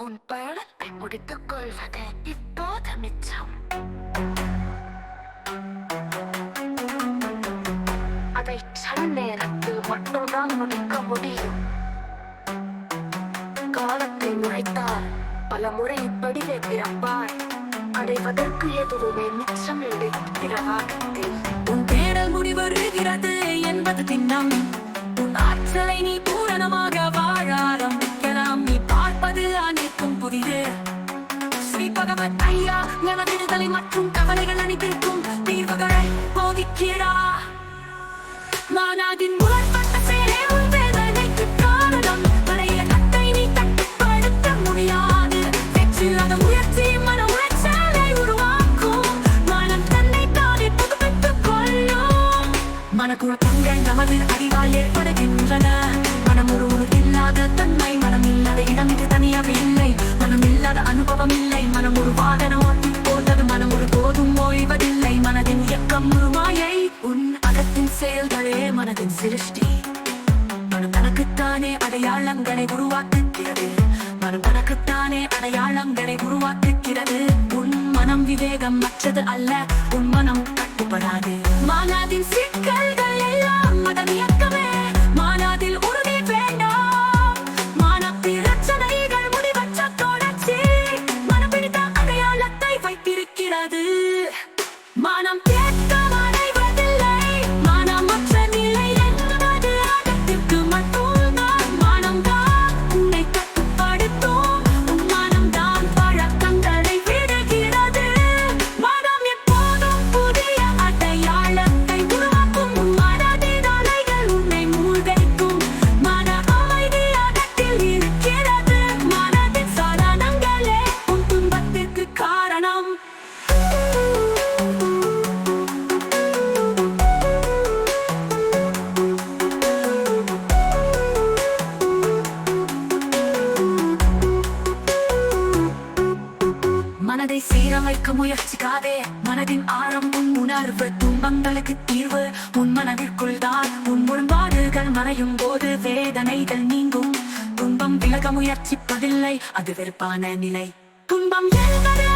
உன் பயணத்தை முடித்துக் கொள்வது இப்போது மிச்சம். அதை சில நேரத்தில் மட்டும்தான் முடிக்க முடியும். காலத்தை முறைத்தால் பல முறை இப்படியே பிறப்பார் அடைவதற்கு எதுவுமே மிச்சமில்லை உன் தேடல் முடிவருகிறது என்பது திண்ணம். உன் ஆற்றலை நீ அனைத்தும் புதிது ஐயா ஞான மற்றும் கவலைகள் அனைத்திற்கும் தீர்வுகளை போதிக்கிறா. மாநாட்டின் முதல் அனுபவம் இல்லை மனம் ஒரு வாகன ஓட்டி போட்டது மனம் ஒரு போதும் ஓய்வதில்லை. மனதின் இயக்கம் ஒரு மாயை உன் அகத்தின் செயல்களே மனதின் சிருஷ்டி. மனம் தனக்குத்தானே அடையாளங்களை உருவாக்குகிறது. மனம் தனக்குத்தானே அடையாளங்களை உருவாக்குகிறது. உன் மனம் விவேகம் மற்றது அல்ல. உன் மனம் கட்டுப்படாது. மனதின் சிக்கல்கள் எல்லாம் மதம் இயக்கமே. சீரமைக்க முயற்சிக்காதே மனதின் ஆழம் உன் உணர்வு துன்பங்களுக்கு தீர்வு. உன் மனதிற்குள் தான் உன் முரண்பாடுகள் மறையும் போது வேதனைகள் நீங்கும். துன்பம் விலக முயற்சிப்பதில்லை அது வெறுப்பான நிலை. துன்பம் என்பது